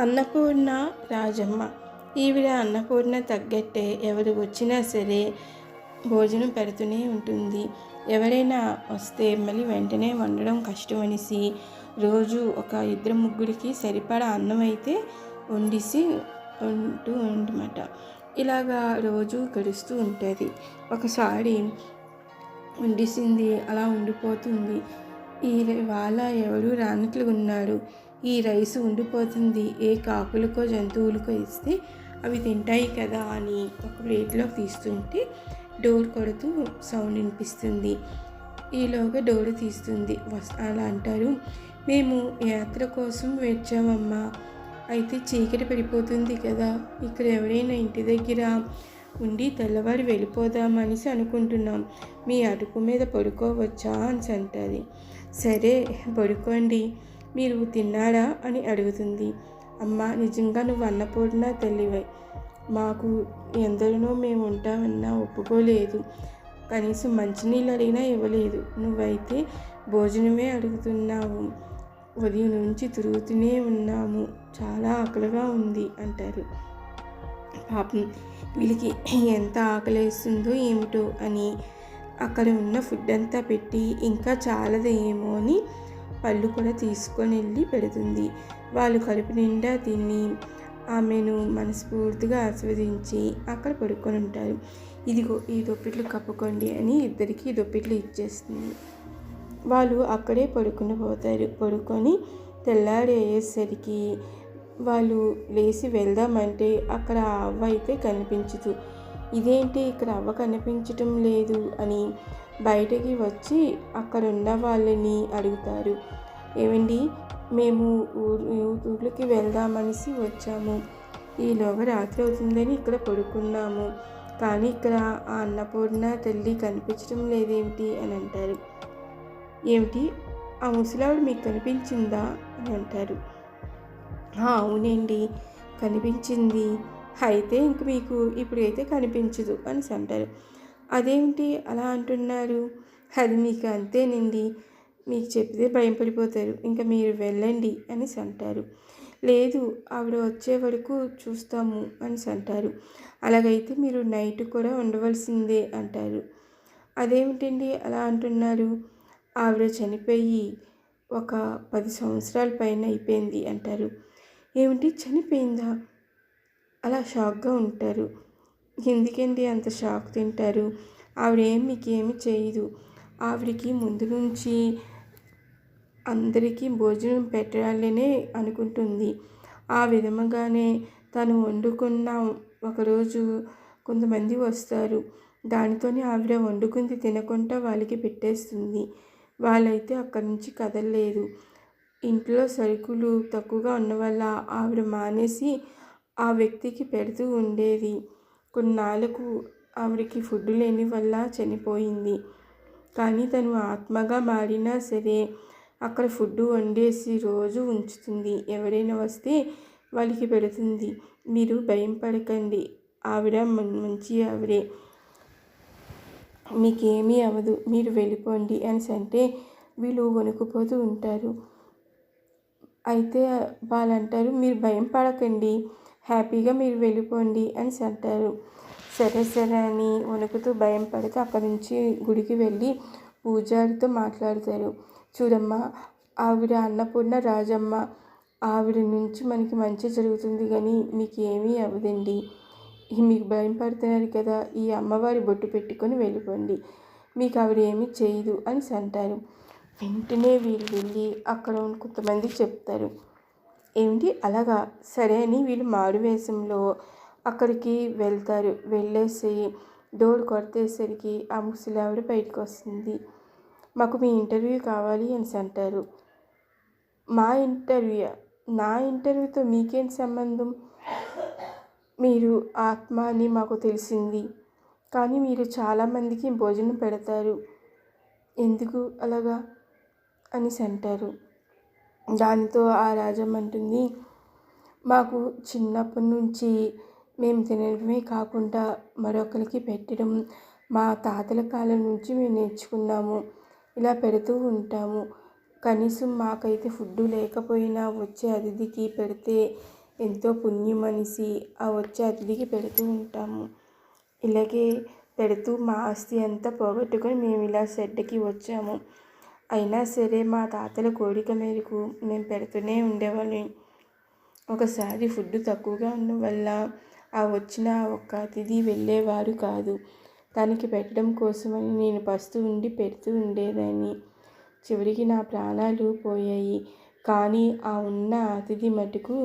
అన్నపూర్ణ రాజమ్మ. ఈవిడ అన్నపూర్ణ తగ్గట్టే ఎవరు వచ్చినా సరే భోజనం పెడుతూనే ఉంటుంది. ఎవరైనా వస్తే మళ్ళీ వెంటనే వండడం కష్టం అనేసి రోజు ఒక ఇద్దరు ముగ్గురికి సరిపడా అన్నం అయితే వండిసి ఉంటూ ఉండమాట ఇలాగా రోజు గడుస్తూ ఉంటుంది. ఒకసారి వండిసింది అలా ఉండిపోతుంది. ఈ వాళ్ళ ఎవరు రానట్లు ఉన్నారు. ఈ రైస్ ఉండిపోతుంది. ఏ కాకులకో జంతువులకో ఇస్తే అవి తింటాయి కదా అని ఒక ప్లేట్లోకి తీస్తుంటే డోర్ కొడుతూ సౌండ్ వినిపిస్తుంది. ఈలోగా డోర్ తీస్తుంది. అలా అంటారు. మేము యాత్ర కోసం వచ్చామమ్మా. అయితే చీకటి పడిపోతుంది కదా. ఇక్కడ ఎవరైనా ఇంటి దగ్గర ఉండి తెల్లవారి వెళ్ళిపోదామనేసి అనుకుంటున్నాం. మీ అడుపు మీద పడుకోవచ్చా అని అంటుంది. సరే పడుకోండి. మీరు తిన్నారా అని అడుగుతుంది. అమ్మ నిజంగా నువ్వు అన్నపూర్ణ తల్లివై. మాకు ఎందరినో మేము ఉంటామన్నా ఒప్పుకోలేదు. కనీసం మంచినీళ్ళు అడిగినా ఇవ్వలేదు. నువ్వైతే భోజనమే అడుగుతున్నావు. ఉదయం నుంచి తిరుగుతూనే ఉన్నాము. చాలా ఆకలిగా ఉంది అంటారు. పాపం వీళ్ళకి ఎంత ఆకలేస్తుందో ఏమిటో అని అక్కడ ఉన్న ఫుడ్ అంతా పెట్టి ఇంకా చాలదేమో ఏమో అని పళ్ళు కూడా తీసుకొని వెళ్ళి పెడుతుంది. వాళ్ళు కడుపు నిండా తిని ఆమెను మనస్ఫూర్తిగా ఆస్వాదించి అక్కడ పడుకొని ఉంటారు. ఇదిగో ఈ దొప్పిట్లు కప్పుకోండి అని ఇద్దరికి దొప్పిట్లు ఇచ్చేస్తుంది. వాళ్ళు అక్కడే పడుకుని పోతారు. పడుకొని తెల్లారి అయ్యేసరికి వాళ్ళు లేచి వెళ్దామంటే అక్కడ అవ్వ అయితే కనిపించదు ఇదేంటి? ఇక్కడ అవ్వ కనిపించటం లేదు అని బయటికి వచ్చి అక్కడ ఉన్న వాళ్ళని అడుగుతారు. ఏమండి మేము ఊరు ఊర్లకి వెళ్దామనేసి వచ్చాము. ఈలోగా రాత్రి అవుతుందని ఇక్కడ పడుకున్నాము. కానీ ఇక్కడ ఆ అన్నపూర్ణ తల్లి కనిపించడం లేదేమిటి అని అంటారు. ఏమిటి? ఆ ముసలావిడ మీకు కనిపించిందా అని అంటారు. అవునండి. కనిపించింది. అయితే ఇంక మీకు ఇప్పుడైతే కనిపించదు అని అంటారు. అదేమిటి అలా అంటున్నారు? అది మీకు అంతేనండి. మీకు చెప్తే భయం పడిపోతారు ఇంకా మీరు వెళ్ళండి అని అంటారు. లేదు ఆవిడ వచ్చే వరకు చూస్తాము అని అంటారు. అలాగైతే మీరు నైట్ కూడా ఉండవలసిందే అంటారు. అదేమిటండి అలా అంటున్నారు? ఆవిడ చనిపోయి ఒక పది సంవత్సరాల పైన అయిపోయింది అంటారు. ఏమిటి? చనిపోయిందా? అలా షాక్గా ఉంటారు. ఎందుకండి అంత షాక్ తింటారు? ఆవిడేం మీకు ఏమి చేయదు. ఆవిడికి ముందు నుంచి అందరికీ భోజనం పెట్టాలనే అనుకుంటుంది. ఆ విధముగానే తను వండుకున్న ఒకరోజు కొంతమంది వస్తారు. దానితోనే ఆవిడ వండుకుంది తినకుండా వాళ్ళకి పెట్టేస్తుంది. వాళ్ళైతే అక్కడి నుంచి కదలలేదు. ఇంట్లో సరుకులు తక్కువగా ఉన్న వల్ల ఆవిడ మానేసి ఆ వ్యక్తికి పెడుతూ ఉండేది. కొన్నాళ్ళకు ఆవిడకి ఫుడ్ లేని వల్ల చనిపోయింది. కానీ తను ఆత్మగా మారినా సరే అక్కడ ఫుడ్ వండేసి రోజు ఉంచుతుంది. ఎవరైనా వస్తే వాళ్ళకి పెడుతుంది. మీరు భయం పడకండి. ఆవిడ మంచి ఆవిడే. మీకేమీ అవ్వదు. మీరు వెళ్ళిపోండి అని అంటే వీళ్ళు వణుకుపోతూ ఉంటారు. అయితే వాళ్ళు అంటారు మీరు భయం పడకండి. హ్యాపీగా మీరు వెళ్ళిపోండి అని అంటారు సరే సరే అని వణుకుతూ భయం పడితే అక్కడి నుంచి గుడికి వెళ్ళి పూజారితో మాట్లాడతారు. చూడమ్మా ఆవిడ అన్నపూర్ణ రాజమ్మ ఆవిడ నుంచి మనకి మంచి జరుగుతుంది కానీ మీకు ఏమీ అవ్వదండి. మీకు భయం పడుతున్నారు కదా ఈ అమ్మవారి బొట్టు పెట్టుకొని వెళ్ళిపోండి. మీకు ఆవిడ ఏమీ చేయదు అని అంటారు. వెంటనే వీళ్ళు వెళ్ళి అక్కడ కొంతమంది చెప్తారు. ఏమిటి? అలాగా. సరే అని వీళ్ళు మారు వేషంలో అక్కడికి వెళ్తారు. వెళ్ళేసి డోర్ కొడితేసరికి ఆ ముసలావిడ బయటకు వస్తుంది. మాకు మీ ఇంటర్వ్యూ కావాలి అని అంటారు. మా ఇంటర్వ్యూ? నా ఇంటర్వ్యూతో మీకేం సంబంధం? మీరు ఆత్మ అని మాకు తెలిసింది. కానీ మీరు చాలామందికి భోజనం పెడతారు. ఎందుకు అలాగా? అని అంటారు. దానితో ఆ రాజం అంటుంది. మాకు చిన్నప్పటి నుంచి మేము తినడమే కాకుండా మరొకరికి పెట్టడం మా తాతల కాలం నుంచి మేము నేర్చుకున్నాము. ఇలా పెడుతూ ఉంటాము. కనీసం మాకైతే ఫుడ్ లేకపోయినా వచ్చే అతిథికి పెడితే ఎంతో పుణ్యం అనేసి ఆ వచ్చే అతిథికి పెడుతూ ఉంటాము. ఇలాగే పెడుతూ మా ఆస్తి అంతా పోగొట్టుకొని మేము ఇలా షెడ్కి వచ్చాము. అయినా సరే మా తాతల కోరిక మేరకు మేము పెడుతూనే ఉండేవాళ్ళం. ఒకసారి ఫుడ్ తక్కువగా ఉండడం వల్ల ఆ వచ్చిన ఒక్క అతిథి వెళ్ళేవారు కాదు. దానికి పెట్టడం కోసమని నేను పస్తు ఉండి పెడుతూ ఉండేదాన్ని. చివరికి నా ప్రాణాలు పోయాయి. కానీ ఆ ఉన్న అతిథి మటుకు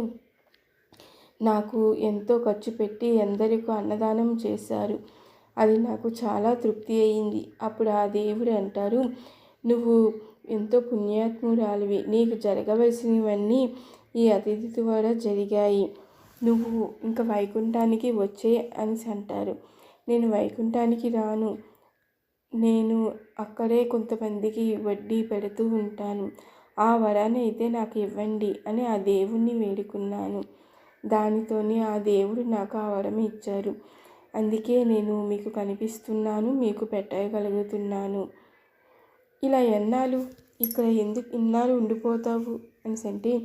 నాకు ఎంతో ఖర్చు పెట్టి ఎందరికో అన్నదానం చేశారు. అది నాకు చాలా తృప్తి అయింది. అప్పుడు ఆ దేవుడు అంటారు నువ్వు ఎంతో పుణ్యాత్మురాలివి. నీకు జరగవలసినవన్నీ ఈ అతిథి ద్వారా జరిగాయి. నువ్వు ఇంకా వైకుంఠానికి వచ్చే అని అంటారు. నేను వైకుంఠానికి రాను. నేను అక్కడే కొంతమందికి వడ్డీ పెడుతూ ఉంటాను. ఆ వరాన్ని అయితే నాకు ఇవ్వండి అని ఆ దేవుణ్ణి వేడుకున్నాను. దానితోనే ఆ దేవుడు నాకు ఆ వరం ఇచ్చారు. అందుకే నేను మీకు కనిపిస్తున్నాను మీకు పెట్టగలుగుతున్నాను. ఇలా ఎన్నాళ్ళు? ఇక్కడ ఎందుకు ఇన్నాళ్ళు ఉండిపోతావు? అనేసి అంటే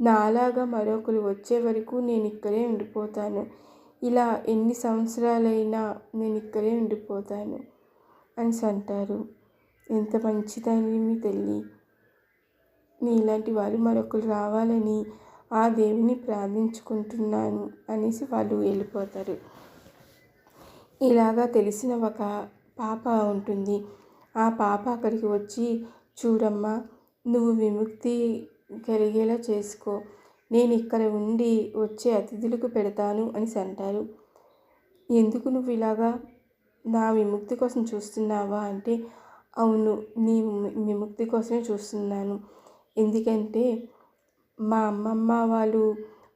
నాలాగా మరొకరు వచ్చే వరకు నేను ఇక్కడే ఉండిపోతాను. ఇలా ఎన్ని సంవత్సరాలైనా నేను ఇక్కడే ఉండిపోతాను అని అంటారు. ఎంత మంచిదని మీ తల్లి. నీలాంటి వాళ్ళు మరొకరు రావాలని ఆ దేవుని ప్రార్థించుకుంటున్నాను అనేసి వాళ్ళు వెళ్ళిపోతారు. ఇలాగా తెలిసిన ఒక పాప ఉంటుంది. ఆ పాప అక్కడికి వచ్చి చూడమ్మా నువ్వు విముక్తి కలిగేలా చేసుకో. నేను ఇక్కడ ఉండి వచ్చే అతిథులకు పెడతాను అని అంటారు. ఎందుకు నువ్వు ఇలాగా నా విముక్తి కోసం చూస్తున్నావా? అంటే అవును నీ విముక్తి కోసమే చూస్తున్నాను. ఎందుకంటే మా అమ్మమ్మ వాళ్ళు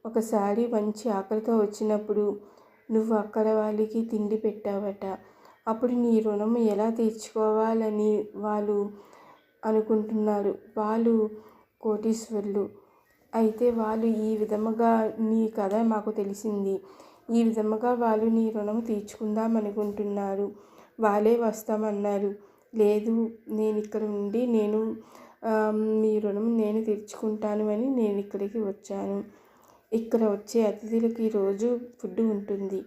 ఒకసారి మంచి ఆకలితో వచ్చినప్పుడు నువ్వు అక్కడ వాళ్ళకి తిండి పెట్టావట. అప్పుడు నీ రుణం ఎలా తీర్చుకోవాలని వాళ్ళు అనుకుంటున్నారు? వాళ్ళు కోటీశ్వరులు. అయితే వాళ్ళు ఈ విధముగా నీ కథ మాకు తెలిసింది. ఈ విధముగా వాళ్ళు నీ రుణం తీర్చుకుందాం అనుకుంటున్నారు వాళ్ళే వస్తామన్నారు. లేదు నేను ఇక్కడ ఉండి నేను మీ రుణం నేను తీర్చుకుంటాను అని నేను ఇక్కడికి వచ్చాను. ఇక్కడ వచ్చే అతిథులకి రోజు ఫుడ్ ఉంటుంది.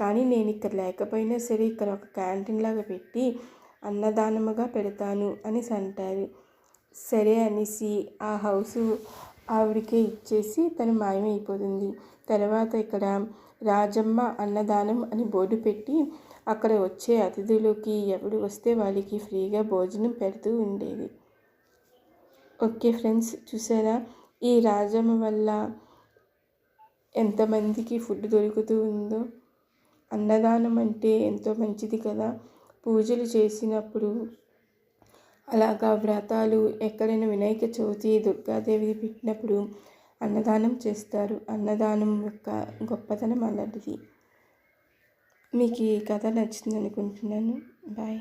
కానీ నేను ఇక్కడ లేకపోయినా సరే ఇక్కడ ఒక క్యాంటీన్ లాగా పెట్టి అన్నదానముగా పెడతాను అనేసి అంటారు. సరే అనేసి ఆ హౌస్ ఆవిడకే ఇచ్చేసి తను మాయమైపోతుంది. తర్వాత ఇక్కడ రాజమ్మ అన్నదానం అని బోర్డు పెట్టి అక్కడ వచ్చే అతిథులకి ఎవడు వస్తే వాళ్ళకి ఫ్రీగా భోజనం పెడుతూ ఉండేది. ఓకే ఫ్రెండ్స్ చూసారా? ఈ రాజమ్మ వల్ల ఎంతమందికి ఫుడ్ దొరుకుతూ ఉందో? అన్నదానం అంటే ఎంతో మంచిది కదా. పూజలు చేసినప్పుడు అలాగా వ్రతాలు ఎక్కడైనా వినాయక చవితి దుర్గాదేవి పెట్టినప్పుడు అన్నదానం చేస్తారు. అన్నదానం యొక్క గొప్పతనం అలాంటిది. మీకు ఈ కథ నచ్చింది అనుకుంటున్నాను బాయ్.